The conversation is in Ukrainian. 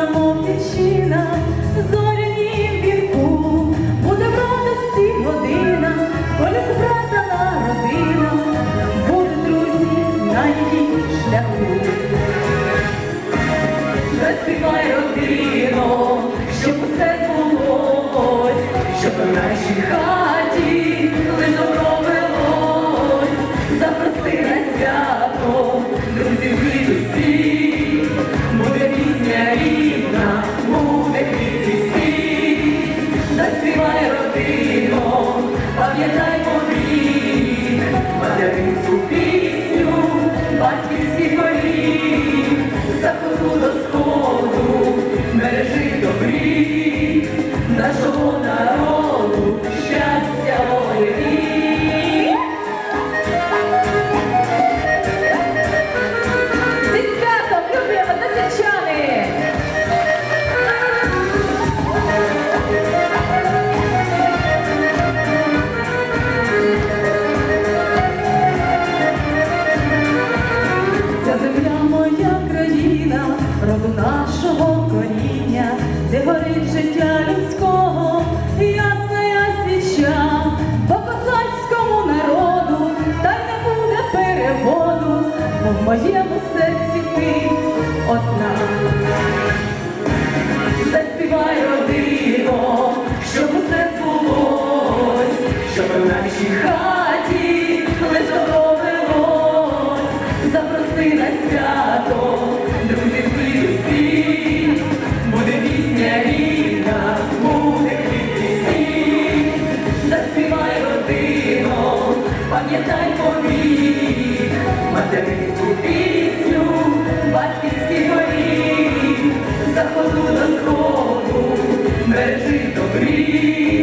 калина, мов дівчина, зоряні вірку, буде в радості година, коли збратана родина, буде друзі на її шляху. Заспівай родино, щоб усе збулось, щоб у нашій пам'ятай серці ти одна. Заспівай родино, щоб усе збулось, щоб в нашій хаті лише провелось, запроси на свято, друзів світу всі, буде пісня рідна, буде світ, заспівай родино, пам'ятай повік. Бережи добрі.